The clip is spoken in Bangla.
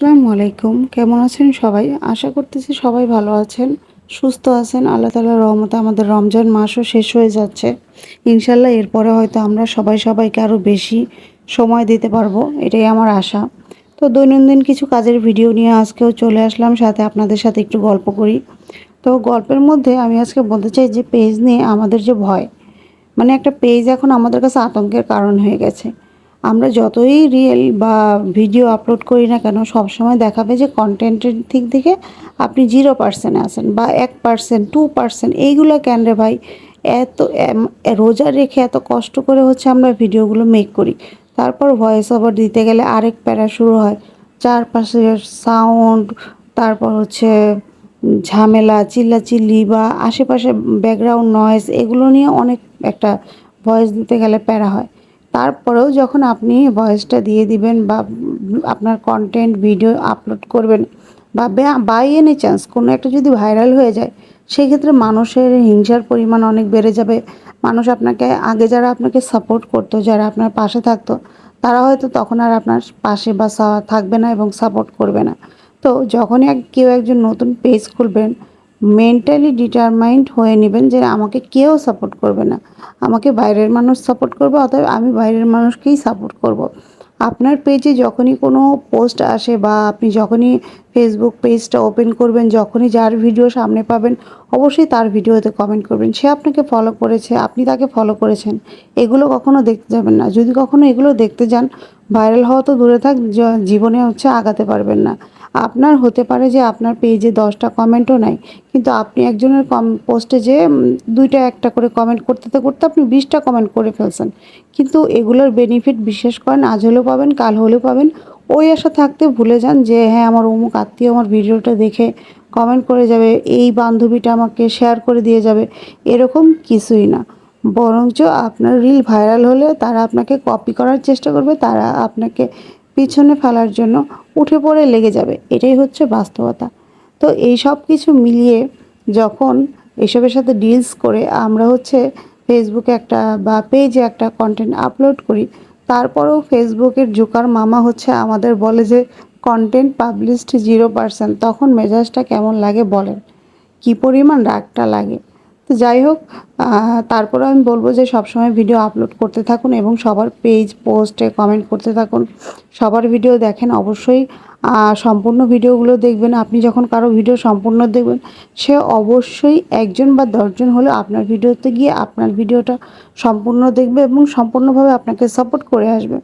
আসসালামু আলাইকুম কেমন আছেন সবাই? আশা করতেছি সবাই ভালো আছেন, সুস্থ আছেন। আল্লাহ তালার রহমতে আমাদের রমজান মাসও শেষ হয়ে যাচ্ছে। ইনশাল্লাহ এরপরে হয়তো আমরা সবাই সবাইকে আরও বেশি সময় দিতে পারব, এটাই আমার আশা। তো দৈনন্দিন কিছু কাজের ভিডিও নিয়ে আজকেও চলে আসলাম, সাথে আপনাদের সাথে একটু গল্প করি। তো গল্পের মধ্যে আমি আজকে বলতে চাই যে, পেজ নিয়ে আমাদের যে ভয় মানে একটা পেজ এখন আমাদের কাছে আতঙ্কের কারণ হয়ে গেছে। আমরা যতই রিয়েল বা ভিডিও আপলোড করি না কেন, সবসময় দেখাবে যে কন্টেন্টের দিক থেকে আপনি জিরো পার্সেন্ট আছেন বা এক পার্সেন্ট টু পার্সেন্ট এইগুলো কেন রে ভাই? এত রোজা রেখে এত কষ্ট করে হচ্ছে আমরা ভিডিওগুলো মেক করি। তারপর ভয়েস ওভার দিতে গেলে আরেক প্যারা শুরু হয়। চারপাশের সাউন্ড তারপর হচ্ছে ঝামেলা, চিল্লাচিল্লি বা আশেপাশে ব্যাকগ্রাউন্ড নয়েজ এগুলো নিয়ে অনেক একটা ভয়েস দিতে গেলে প্যারা হয়। তারপরেও যখন আপনি ভয়েসটা দিয়ে দিবেন বা আপনার কন্টেন্ট ভিডিও আপলোড করবেন বা বাই এনি চান্স কোনো একটা যদি ভাইরাল হয়ে যায় সেই ক্ষেত্রে মানুষের হিংসার পরিমাণ অনেক বেড়ে যাবে। মানুষ আপনাকে, আগে যারা আপনাকে সাপোর্ট করতো, যারা আপনার পাশে থাকতো, তারা হয়তো তখন আর আপনার পাশে বা থাকবে না এবং সাপোর্ট করবে না। তো যখনই কেউ একজন নতুন পেজ খুলবেন মেন্টালি ডিটারমাইন্ড হয়ে নেবেন যে আমাকে কেউ সাপোর্ট করবে না। আমাকে বাইরের মানুষ সাপোর্ট করবে, অতএব আমি বাইরের মানুষকেই সাপোর্ট করব। আপনার পেজে যখনই কোনো পোস্ট আসে বা আপনি যখনই ফেসবুক পেজটা ওপেন করবেন, যখনই যার ভিডিও সামনে পাবেন, অবশ্যই তার ভিডিওতে কমেন্ট করবেন। সে আপনাকে ফলো করেছে, আপনি তাকে ফলো করেছেন। এগুলো কখনো দেখতে যাবেন না। যদি কখনো এগুলো দেখতে যান ভাইরাল হওয়া তো দূরে থাক, জীবনে হচ্ছে আগাতে পারবেন না। আপনার হতে পারে যে আপনার পেজে দশটা কমেন্টও নাই, কিন্তু আপনি একজনের কম পোস্টে যে দুইটা একটা করে কমেন্ট করতে করতে আপনি বিশটা কমেন্ট করে ফেলছেন। কিন্তু এগুলোর বেনিফিট বিশেষ করেন, আজ হলেও পাবেন, কাল হলেও পাবেন। ওই আশা থাকতে ভুলে যান যে হ্যাঁ আমার অমুক আত্মীয় আমার ভিডিওটা দেখে কমেন্ট করে যাবে, এই বান্ধবীটা আমাকে শেয়ার করে দিয়ে যাবে, এরকম কিছুই না। বরঞ্চ আপনার রিল ভাইরাল হলে তারা আপনাকে কপি করার চেষ্টা করবে, তারা আপনাকে পিছনে ফেলার জন্য উঠে পড়ে লেগে যাবে, এটাই হচ্ছে বাস্তবতা। তো এই সব কিছু মিলিয়ে যখন এসবের সাথে ডিলস করে আমরা হচ্ছে ফেসবুকে একটা বা পেজে একটা কন্টেন্ট আপলোড করি, তারপরেও ফেসবুকের জোকার মামা হচ্ছে আমাদের বলে যে কন্টেন্ট পাবলিশড জিরো পার্সেন্ট তখন মেজাজটা কেমন লাগে বলেন? কি পরিমাণ রাগটা লাগে? তো যাই হোক তারপরে আমি বলব যে সবসময় ভিডিও আপলোড করতে থাকুন এবং সবার পেজ পোস্টে কমেন্ট করতে থাকুন। সবার ভিডিও দেখেন অবশ্যই। সম্পূর্ণ ভিডিওগুলো দেখবেন। আপনি যখন কারও ভিডিও সম্পূর্ণ দেখবেন, সে অবশ্যই একজন বা দশজন হলেও আপনার ভিডিওতে গিয়ে আপনার ভিডিওটা সম্পূর্ণ দেখবে এবং সম্পূর্ণভাবে আপনাকে সাপোর্ট করে আসবে।